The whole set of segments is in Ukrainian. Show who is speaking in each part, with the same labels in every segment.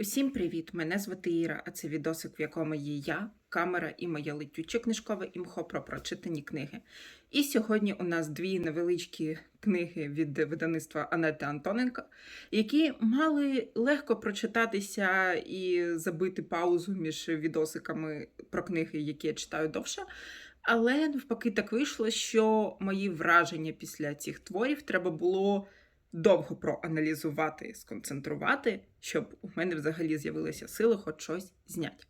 Speaker 1: Усім привіт! Мене звати Іра, а це відосик, в якому є я, камера і моє летюче книжкове імхо про прочитані книги. І сьогодні у нас дві невеличкі книги від видавництва Анети Антоненко, які мали легко прочитатися і забити паузу між відосиками про книги, які я читаю довше. Але навпаки так вийшло, що мої враження після цих творів треба було довго проаналізувати, сконцентрувати, щоб у мене взагалі з'явилися сили хоч щось зняти.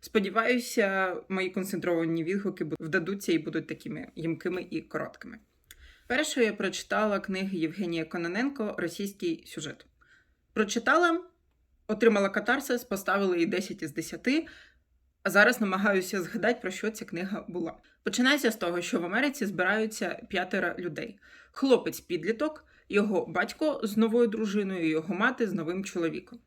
Speaker 1: Сподіваюся, мої концентровані відгуки вдадуться і будуть такими їмкими і короткими. Першою я прочитала книги Євгенія Кононенко Російський сюжет. Прочитала, отримала катарсис, поставила їй 10 із 10, а зараз намагаюся згадати, про що ця книга була. Починається з того, що в Америці збираються п'ятеро людей: хлопець підліток, його батько з новою дружиною, його мати з новим чоловіком.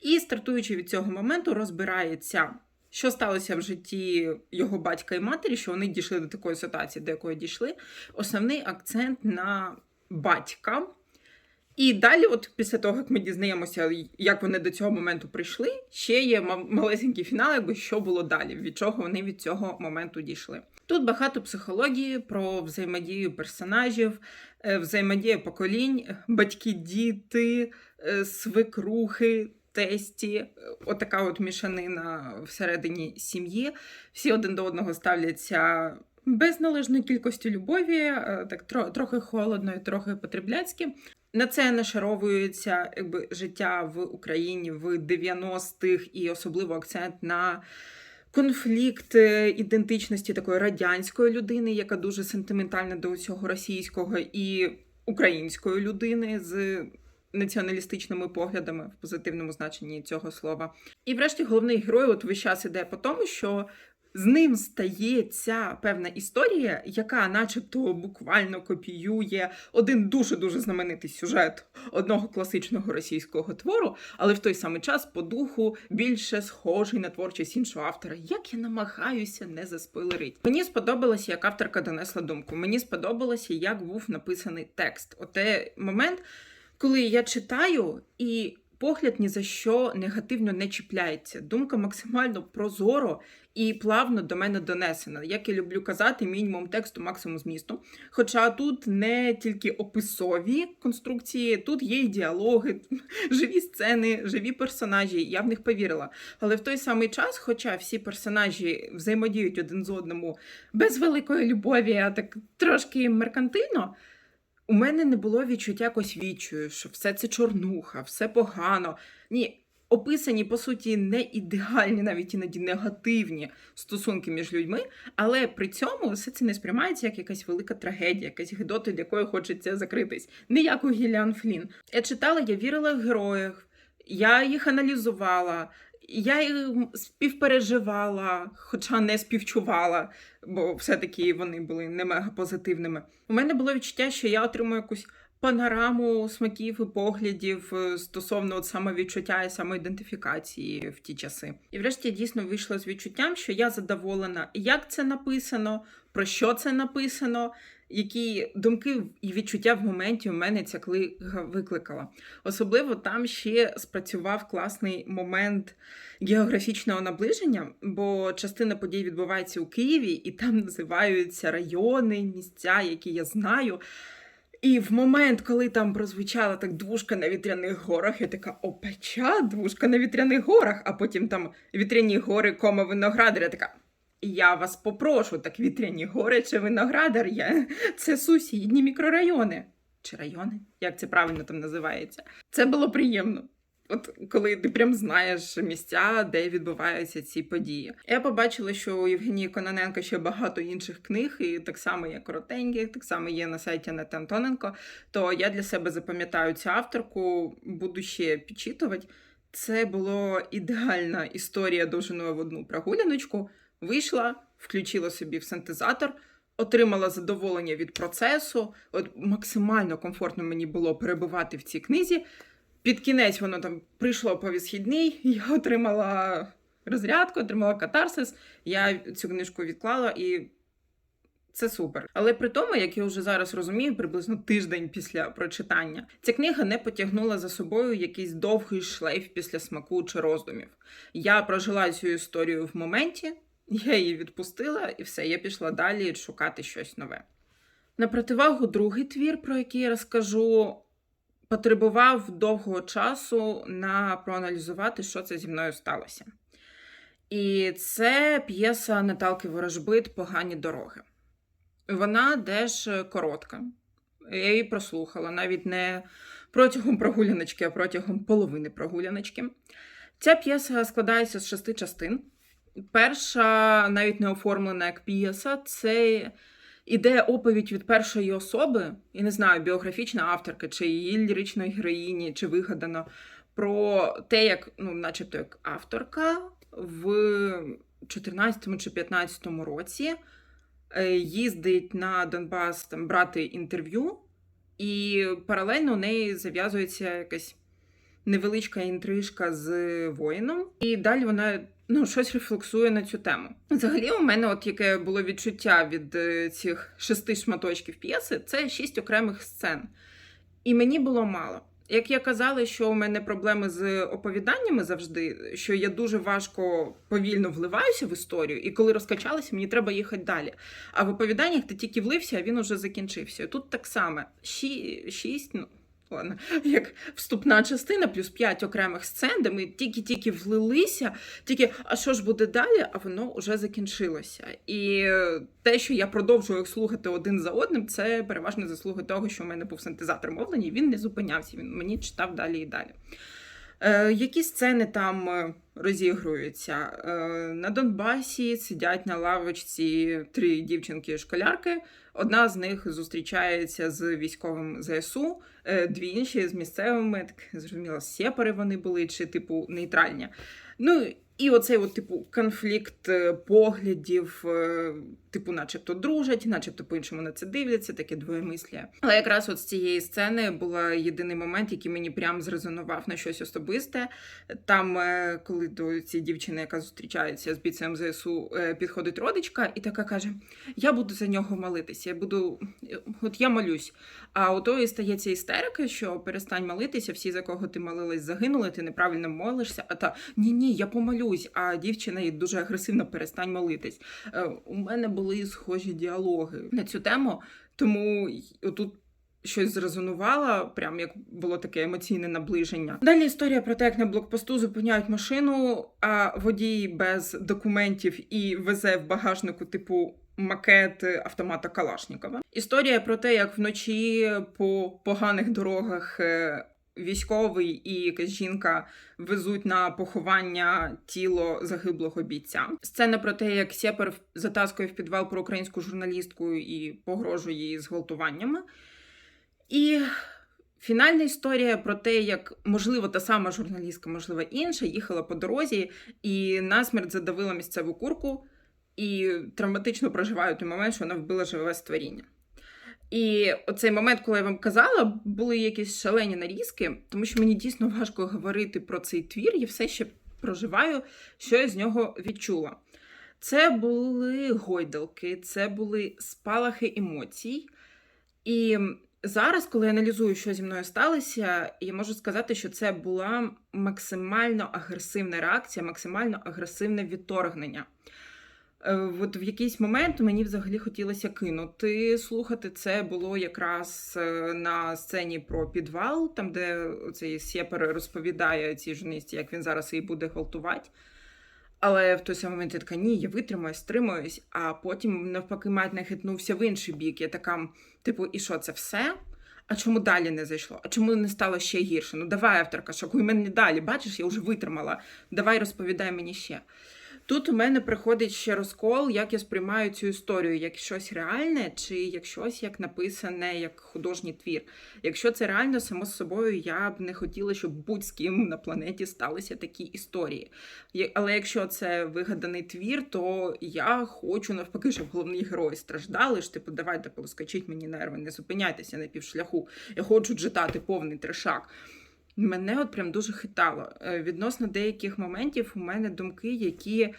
Speaker 1: І стартуючи від цього моменту, розбирається, що сталося в житті його батька і матері, що вони дійшли до такої ситуації, до якої дійшли. Основний акцент на батька. І далі, от після того, як ми дізнаємося, як вони до цього моменту прийшли, ще є ма- малесенький фінал, якби що було далі, від чого вони від цього моменту дійшли. Тут багато психології про взаємодію персонажів, е, взаємодія поколінь, батьки, діти, е, свекрухи, тесті, е, отака от мішанина всередині сім'ї. Всі один до одного ставляться без належної кількості любові, так трохи холодно і трохи потребляцьки. На це нашаровується якби, життя в Україні в 90-х і особливо акцент на конфлікт е, ідентичності такої радянської людини, яка дуже сентиментальна до усього російського, і української людини з націоналістичними поглядами в позитивному значенні цього слова. І врешті головний герой от весь час іде по тому, що з ним стається певна історія, яка, начебто, буквально копіює один дуже дуже знаменитий сюжет одного класичного російського твору, але в той самий час по духу більше схожий на творчість іншого автора. Як я намагаюся не заспойлерити. Мені сподобалося, як авторка донесла думку. Мені сподобалося, як був написаний текст. Оте момент, коли я читаю і. Погляд ні за що негативно не чіпляється. Думка максимально прозоро і плавно до мене донесена. Як я люблю казати, мінімум тексту, максимум змісту. Хоча тут не тільки описові конструкції, тут є і діалоги, живі сцени, живі персонажі. Я в них повірила. Але в той самий час, хоча всі персонажі взаємодіють один з одному без великої любові, а так трошки меркантильно. У мене не було відчуття якось відчую, що все це чорнуха, все погано. Ні, описані, по суті, не ідеальні, навіть іноді негативні стосунки між людьми, але при цьому все це не сприймається як якась велика трагедія, якась гидота, для якої хочеться закритись. Не як у Гіліан Флін. Я читала, я вірила в героїв, я їх аналізувала. Я їм співпереживала, хоча не співчувала, бо все-таки вони були не мега позитивними. У мене було відчуття, що я отримую якусь панораму смаків і поглядів е, стосовно от самовідчуття і самоідентифікації в ті часи. І врешті я дійсно вийшла з відчуттям, що я задоволена, як це написано, про що це написано. Які думки і відчуття в моменті у мене ця книга викликала. Особливо там ще спрацював класний момент географічного наближення, бо частина подій відбувається у Києві, і там називаються райони, місця, які я знаю. І в момент, коли там прозвучала так двушка на вітряних горах, я така опеча, двушка на вітряних горах, а потім там вітряні гори, кома виноградар, я така. Я вас попрошу, так вітряні гори чи виноградар, я... це сусідні мікрорайони. Чи райони? Як це правильно там називається? Це було приємно. От коли ти прям знаєш місця, де відбуваються ці події. Я побачила, що у Євгенії Кононенко ще багато інших книг, і так само є коротенькі, так само є на сайті Анети Антоненко. То я для себе запам'ятаю цю авторку, буду ще підчитувати. Це була ідеальна історія довжиною в одну прогуляночку. Вийшла, включила собі в синтезатор, отримала задоволення від процесу. От максимально комфортно мені було перебувати в цій книзі. Під кінець воно там прийшло по відхідній, я отримала розрядку, отримала катарсис. Я цю книжку відклала і Це супер. Але при тому, як я вже зараз розумію, приблизно тиждень після прочитання, ця книга не потягнула за собою якийсь довгий шлейф після смаку чи роздумів. Я прожила цю історію в моменті, я її відпустила, і все, я пішла далі шукати щось нове. На противагу, другий твір, про який я розкажу, потребував довгого часу на проаналізувати, що це зі мною сталося. І це п'єса Наталки Ворожбит Погані дороги. Вона теж коротка. Я її прослухала навіть не протягом прогуляночки, а протягом половини прогуляночки. Ця п'єса складається з шести частин. Перша, навіть не оформлена як п'єса, це ідея оповідь від першої особи, і не знаю, біографічна авторка, чи її ліричної героїні, чи вигадано, про те, як, ну, начебто, як авторка в 14 чи 15 році е, їздить на Донбас там, брати інтерв'ю, і паралельно у неї зав'язується якась невеличка інтрижка з воїном. І далі вона ну, щось рефлексує на цю тему. Взагалі, у мене, от яке було відчуття від е, цих шести шматочків п'єси, це шість окремих сцен. І мені було мало. Як я казала, що у мене проблеми з оповіданнями завжди, що я дуже важко повільно вливаюся в історію, і коли розкачалася, мені треба їхати далі. А в оповіданнях ти тільки влився, а він уже закінчився. Тут так само Ші... шість, ну ладно, як вступна частина, плюс п'ять окремих сцен, де ми тільки-тільки влилися, тільки а що ж буде далі, а воно вже закінчилося. І те, що я продовжую їх слухати один за одним, це переважно заслуги того, що в мене був синтезатор мовлення, і він не зупинявся, він мені читав далі і далі. Е, які сцени там е, розігруються? Е, на Донбасі сидять на лавочці три дівчинки-школярки. Одна з них зустрічається з військовим ЗСУ, дві інші з місцевими, так зрозуміло, сепари вони були, чи типу нейтральні. Ну і оцей от, типу, конфлікт поглядів, типу, начебто дружать, начебто по-іншому на це дивляться, таке двоємислля. Але якраз от з цієї сцени був єдиний момент, який мені прям зрезонував на щось особисте. Там, е, коли до цієї дівчини, яка зустрічається з бійцем ЗСУ, підходить родичка і така каже: Я буду за нього молитися. Я буду, от я молюсь. А у тої стається істерика, що перестань молитися, всі, за кого ти молилась, загинули, ти неправильно молишся. А та ні, ні, я помолюсь. А дівчина їй дуже агресивно перестань молитись. Е, у мене були схожі діалоги на цю тему, тому тут. Щось зрезонувало, прям як було таке емоційне наближення. Далі історія про те, як на блокпосту зупиняють машину, а водій без документів і везе в багажнику, типу, макет автомата Калашнікова. Історія про те, як вночі по поганих дорогах е, військовий і якась жінка везуть на поховання тіло загиблого бійця. Сцена про те, як Сєпер затаскує в підвал про українську журналістку і погрожує її зґвалтуваннями. І Фінальна історія про те, як можливо та сама журналістка, можливо, інша, їхала по дорозі і насмерть задавила місцеву курку і травматично проживаю той момент, що вона вбила живе створіння. І оцей момент, коли я вам казала, були якісь шалені нарізки, тому що мені дійсно важко говорити про цей твір, я все ще проживаю, що я з нього відчула. Це були гойдалки, це були спалахи емоцій. І зараз, коли я аналізую, що зі мною сталося, я можу сказати, що це була максимально агресивна реакція, максимально агресивне відторгнення. Е, от в якийсь момент мені взагалі хотілося кинути. Слухати це було якраз е, на сцені про підвал, там де цей Сєпер розповідає цій журналісті, як він зараз її буде гвалтувати. Але в той самий момент я така, ні, я витримаю, стримуюсь, а потім, навпаки, мать нахитнувся в інший бік. Я така, типу, і що це все? А чому далі не зайшло? А чому не стало ще гірше? Ну давай, авторка, шокуй мене далі. Бачиш, я вже витримала. Давай розповідай мені ще. Тут у мене приходить ще розкол, як я сприймаю цю історію, як щось реальне, чи як щось як написане, як художній твір. Якщо це реально, само з собою, я б не хотіла, щоб будь-з ким на планеті сталися такі історії. Але якщо це вигаданий твір, то я хочу навпаки, щоб головні герої страждали. ж Типу, давайте полоскачіть мені нерви, не зупиняйтеся на півшляху. Я хочу читати повний трешак. Мене от прям дуже хитало. Е, відносно деяких моментів у мене думки, які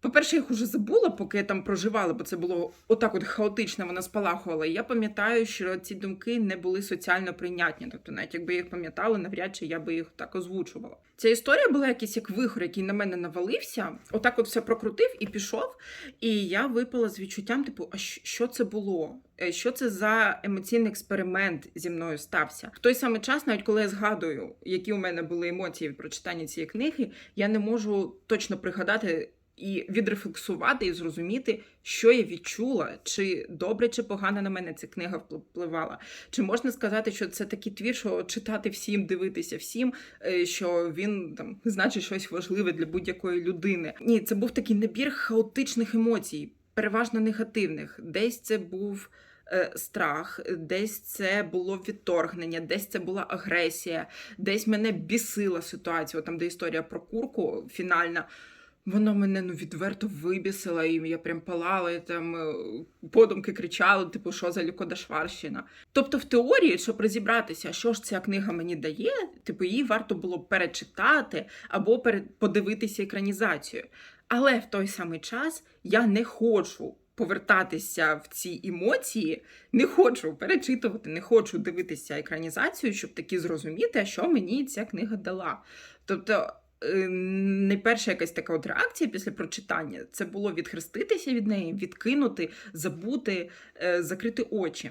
Speaker 1: По-перше, їх уже забула, поки я там проживала, бо це було отак от хаотично, вона спалахувала. Я пам'ятаю, що ці думки не були соціально прийнятні. Тобто, навіть якби їх пам'ятала, навряд чи я би їх так озвучувала. Ця історія була якийсь як вихор, який на мене навалився, отак от все прокрутив і пішов. І я випала з відчуттям, типу, а що це було? Е, Що це за емоційний експеримент зі мною стався? В той самий час, навіть коли я згадую, які у мене були емоції від прочитання цієї книги, я не можу точно пригадати і відрефлексувати і зрозуміти, що я відчула, чи добре, чи погано на мене ця книга впливала. Чи можна сказати, що це такий твір, що читати всім, дивитися всім, е, що він там значить щось важливе для будь-якої людини? Ні, це був такий набір хаотичних емоцій, переважно негативних. Десь це був. е, Страх, десь це було відторгнення, десь це була агресія, десь мене бісила ситуація. Там, де історія про курку фінальна, вона мене ну відверто вибісила, і я прям палала, і там е, подумки кричала, типу, що за Люкодашварщина. Тобто, в теорії, щоб розібратися, що ж ця книга мені дає, типу, її варто було перечитати або подивитися екранізацію. Але в той самий час я не хочу повертатися в ці емоції, не хочу перечитувати, не хочу дивитися екранізацію, щоб таки зрозуміти, що мені ця книга дала. Тобто. Е, Найперша якась така от реакція після прочитання це було відхреститися від неї, відкинути, забути, е, закрити очі.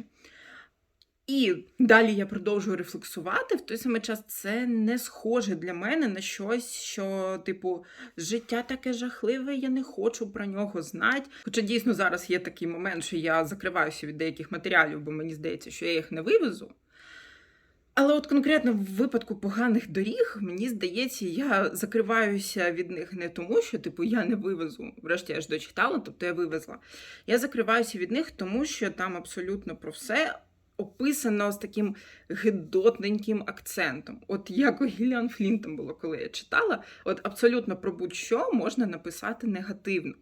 Speaker 1: І далі я продовжую рефлексувати. В той самий час це не схоже для мене на щось, що, типу, життя таке жахливе, я не хочу про нього знати. Хоча дійсно зараз є такий момент, що я закриваюся від деяких матеріалів, бо мені здається, що я їх не вивезу. Але от конкретно в випадку поганих доріг, мені здається, я закриваюся від них не тому, що типу я не вивезу. Врешті я ж дочитала, тобто я вивезла. Я закриваюся від них, тому що там абсолютно про все описано з таким гидотненьким акцентом. От як у Гіліан Флінтом було, коли я читала, от абсолютно про будь-що можна написати негативно.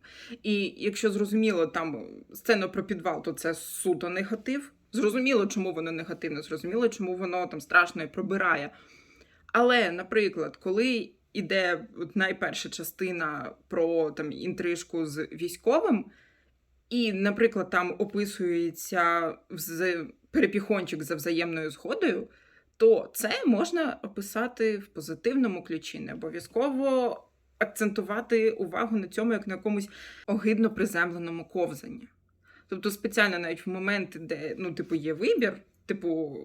Speaker 1: І якщо зрозуміло там сцена про підвал, то це суто негатив. Зрозуміло, чому воно негативне, зрозуміло, чому воно там страшно і пробирає. Але, наприклад, коли іде найперша частина про там інтрижку з військовим, і, наприклад, там описується перепіхончик за взаємною згодою, то це можна описати в позитивному ключі, не обов'язково акцентувати увагу на цьому як на якомусь огидно приземленому ковзанні. Тобто, спеціально навіть в моменти, де ну, типу, є вибір, типу,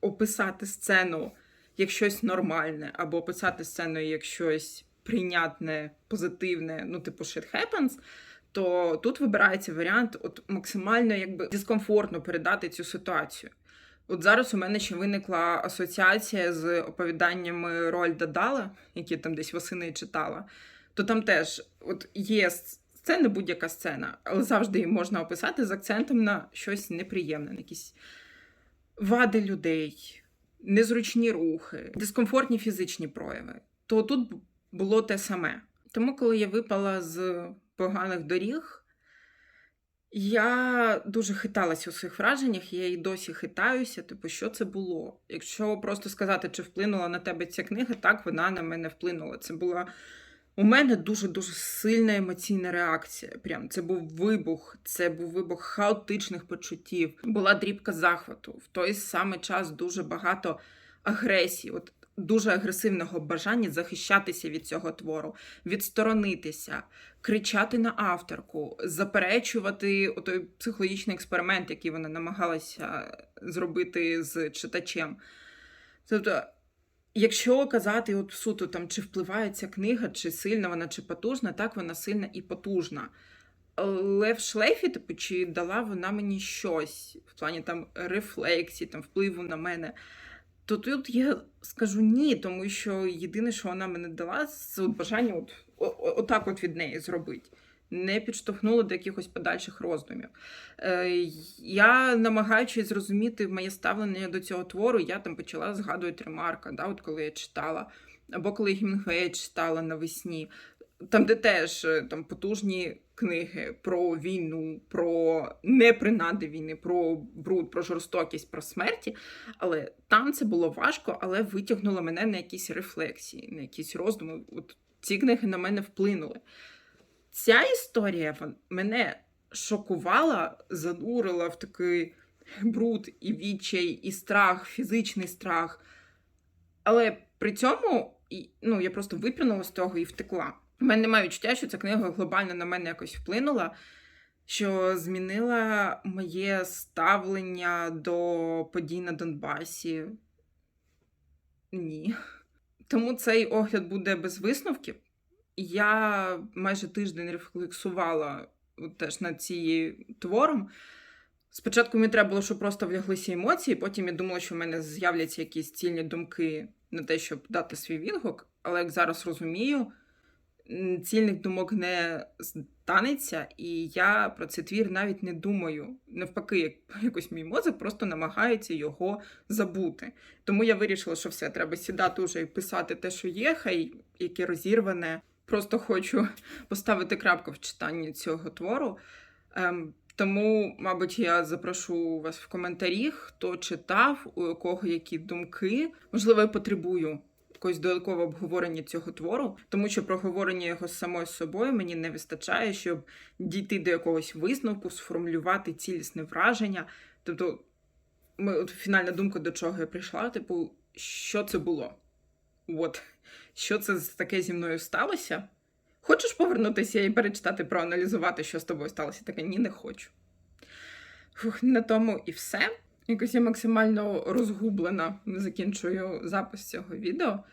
Speaker 1: описати сцену як щось нормальне, або описати сцену як щось прийнятне, позитивне, ну, типу, shit happens, то тут вибирається варіант от максимально якби дискомфортно передати цю ситуацію. От зараз у мене ще виникла асоціація з оповіданнями Рольда Дала, які там десь восени читала. То там теж от є сцена, будь-яка сцена, але завжди її можна описати з акцентом на щось неприємне, на якісь вади людей, незручні рухи, дискомфортні фізичні прояви. То тут було те саме. Тому, коли я випала з поганих доріг, я дуже хиталась у своїх враженнях, я і досі хитаюся, типу, що це було. Якщо просто сказати, чи вплинула на тебе ця книга, так вона на мене вплинула. Це була у мене дуже-дуже сильна емоційна реакція. Прям це був вибух, це був вибух хаотичних почуттів, була дрібка захвату. В той самий час дуже багато агресії. От Дуже агресивного бажання захищатися від цього твору, відсторонитися, кричати на авторку, заперечувати той психологічний експеримент, який вона намагалася зробити з читачем. Тобто, якщо казати от суто там, чи впливає ця книга, чи сильна вона, чи потужна, так вона сильна і потужна. Але в шлейфі, типу, чи дала вона мені щось в плані там рефлексії, там впливу на мене то тут я скажу ні, тому що єдине, що вона мене дала, це бажання от, отак от від неї зробити. Не підштовхнуло до якихось подальших роздумів. Е, я, намагаючись зрозуміти моє ставлення до цього твору, я там почала згадувати ремарка, да, от коли я читала, або коли Гімінгвея читала навесні. Там, де теж е, там потужні книги про війну, про непринади війни, про бруд, про жорстокість, про смерті. Але там це було важко, але витягнуло мене на якісь рефлексії, на якісь роздуми. От ці книги на мене вплинули. Ця історія мене шокувала, занурила в такий бруд і відчай, і страх, фізичний страх. Але при цьому ну, я просто виплюнула з того і втекла. У мене немає відчуття, що ця книга глобально на мене якось вплинула, що змінила моє ставлення до подій на Донбасі. Ні. Тому цей огляд буде без висновків. Я майже тиждень рефлексувала теж над цією твором. Спочатку мені треба було, щоб просто вляглися емоції, потім я думала, що в мене з'являться якісь цільні думки на те, щоб дати свій відгук. Але як зараз розумію, цільних думок не станеться, і я про цей твір навіть не думаю. Навпаки, як якось мій мозок просто намагається його забути. Тому я вирішила, що все, треба сідати вже і писати те, що є, хай яке розірване. Просто хочу поставити крапку в читанні цього твору. Ем, тому, мабуть, я запрошу вас в коментарі, хто читав, у якого які думки. Можливо, я потребую якогось додаткового обговорення цього твору, тому що проговорення його з самою собою мені не вистачає, щоб дійти до якогось висновку, сформулювати цілісне враження. Тобто, ми, от фінальна думка, до чого я прийшла, типу, що це було? От, що це таке зі мною сталося? Хочеш повернутися і перечитати, проаналізувати, що з тобою сталося? Таке ні, не хочу. Фух, на тому і все. Якось я максимально розгублена закінчую запис цього відео.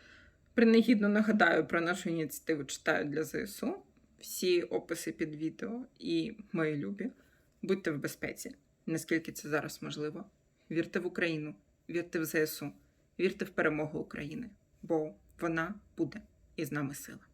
Speaker 1: Принагідно нагадаю про нашу ініціативу читаю для ЗСУ. Всі описи під відео і мої любі. Будьте в безпеці, наскільки це зараз можливо. Вірте в Україну, вірте в ЗСУ, вірте в перемогу України, бо вона буде із нами сила.